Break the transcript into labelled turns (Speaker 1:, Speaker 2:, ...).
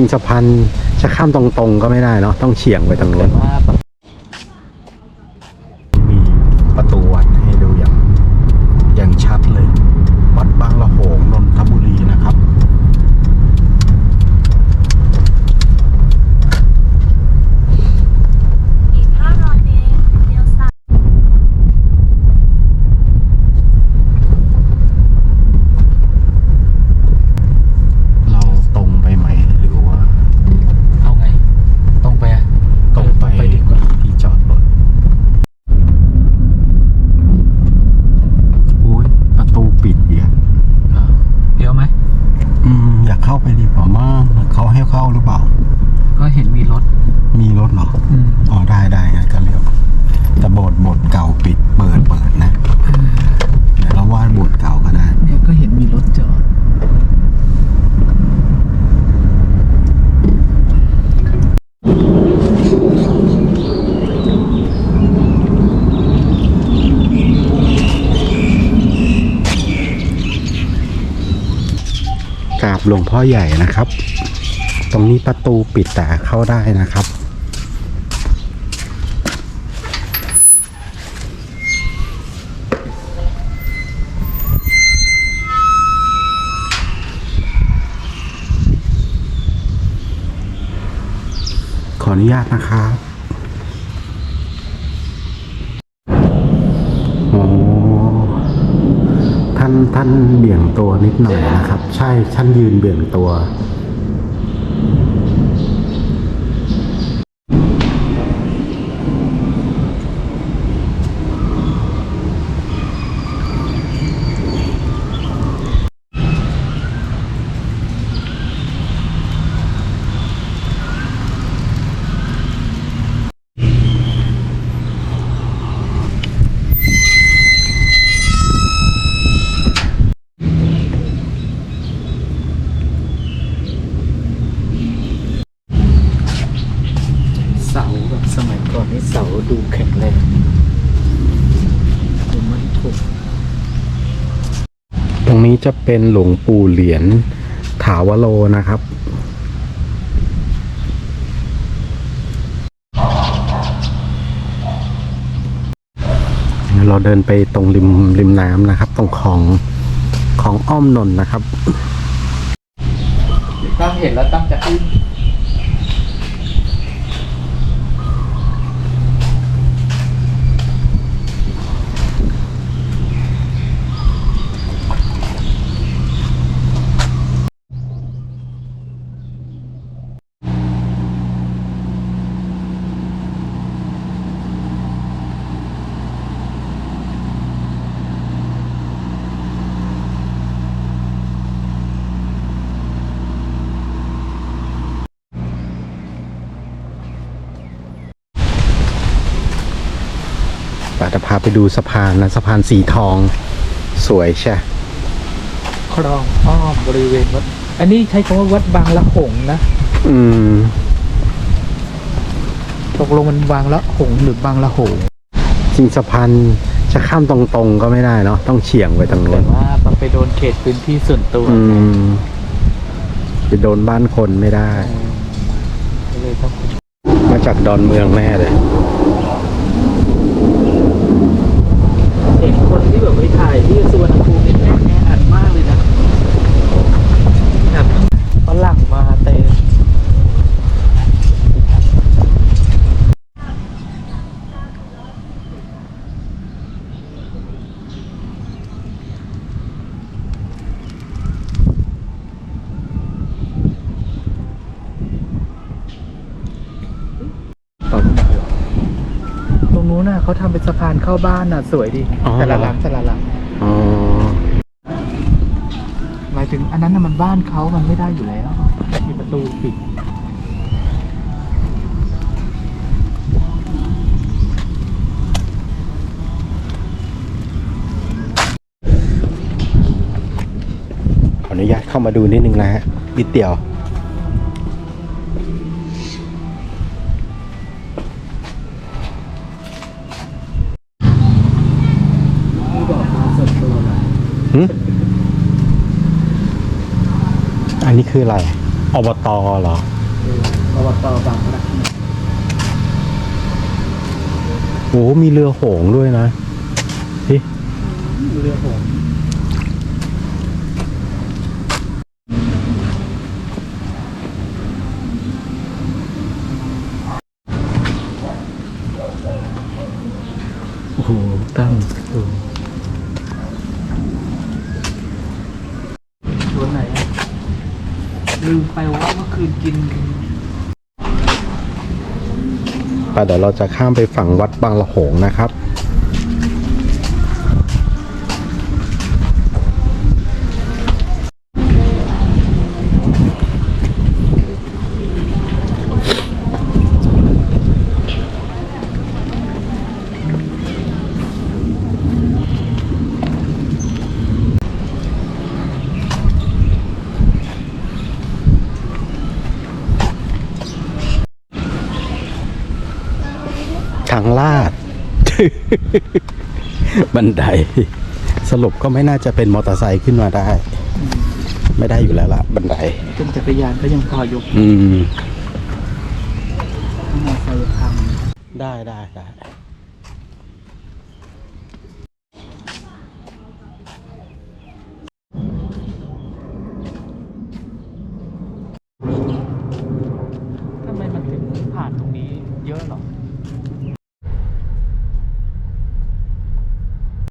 Speaker 1: ริงสะพานจะข้ามตรงๆก็ไม่ได้เนาะต้องเฉียงไปทางนู้น
Speaker 2: ว่า
Speaker 1: มีประตูวัดให้ดูอย่างอย่างชัดเลย วัดบางละโหงนนทบุรีนะครับ
Speaker 3: อีก 500 เมตรเลี้ยวซ้าย
Speaker 1: เราตรงไปไหมหรือว่า
Speaker 2: เอาไง ตรงไปอะ
Speaker 1: ตรงไป
Speaker 2: เออดีกว่า
Speaker 1: ที่จอดรถอุ้ยประตูปิดเดีย
Speaker 2: เออเดี๋ยวไหม
Speaker 1: อืม อยากเข้าไปดีกว่ามาก เข้าหรือเปล่า
Speaker 2: ก็เห็นมีรถ
Speaker 1: มีรถเหรอ
Speaker 2: อืม
Speaker 1: อ๋อได้ได้งั้นก็เรียกแต่โบสถ์โบสถ์เก่าปิดเปิดเปิดนะเดี๋ยวเราวาดโบสถ์เก่าก็ได้
Speaker 2: เนี่ยก็เห็นมีรถจอด
Speaker 1: กราบหลวงพ่อใหญ่นะครับ ตรงนี้ประตูปิดแต่เข้าได้นะครับ ขออนุญาตนะครับโอ้ท่านท่านเบี่ยงตัวนิดหน่อยนะครับ ใช่ท่านยืนเบี่ยงตัว
Speaker 2: เสาแบบสมัยก่อนนี่เสา ดูแข็งแรงดูมันถูก
Speaker 1: ตรงนี้จะเป็นหลวงปู่เหรียญถาวโลนะครับ เราเดินไปตรงริมริมน้ำนะครับ ตรงของของอ้อมนนนะครับ
Speaker 2: ตั้งเห็นแล้วตั้งจะอึ้ง
Speaker 1: ป่าจะพาไปดูสะพานนะสะพานสีทองสวยใช่
Speaker 2: คลองอ้อมบริเวณวัด อันนี้ใช้คำว่าวัดบางละหงนะ
Speaker 1: อืม
Speaker 2: ตกลงมันบางละหงหรือบางละโหง
Speaker 1: จริงสะพานจะข้ามตรงๆก็ไม่ได้เนาะต้องเฉียงไปทางนู้
Speaker 2: แต่
Speaker 1: น
Speaker 2: ว่ามันไปโดนเขตพื้นที่ส่วนตัว
Speaker 1: อืมไปโดนบ้านคนไม่ได้
Speaker 2: ก็เลยต้อง
Speaker 1: มาจากดอนเมืองแน่เลย
Speaker 2: เห็นคนที่แบบไปถ่ายที่สุวรรณภูมินี่แน่นแน่อัดมากเลยนะแบบฝรั่งมาเต็ม ตรง นู้นน่ะเขาทำเป็นสะพานเข้าบ้านน่ะ สวยดี
Speaker 1: อ๋อ
Speaker 2: แต่ละหลังแต่ละหลัง
Speaker 1: อ๋อ
Speaker 2: หมายถึงอันนั้นน่ะมันบ้านเขามันไม่ได้อยู่แล้วมีประตูปิด
Speaker 1: ขออนุญาตเข้ามาดูนิดนึงนะฮะนิดเดียว
Speaker 2: อันนี้
Speaker 1: คืออะไร
Speaker 2: อ
Speaker 1: บตเหรอ
Speaker 2: อบตบางระ
Speaker 1: โอ้มีเรือโหงด้วยนะเฮ้ย
Speaker 2: เรือผมโอ้โหตั้งดูตัวไหนอะ ลืมไปว่าเมื่อคืนกิน
Speaker 1: ไปเดี๋ยวเราจะข้ามไปฝั่งวัดบางละโหงนะครับ ทางลาด บันได สรุปก็ไม่น่าจะเป็นมอเตอร์ไซค์ขึ้นมาได้ ไม่ได้อยู่แล้วล่ะ บันได
Speaker 2: เป็นจักรยานก็ยังพอยก
Speaker 1: อืม
Speaker 2: มอเตอร์ไซค์พัง
Speaker 1: ได้ได้ได้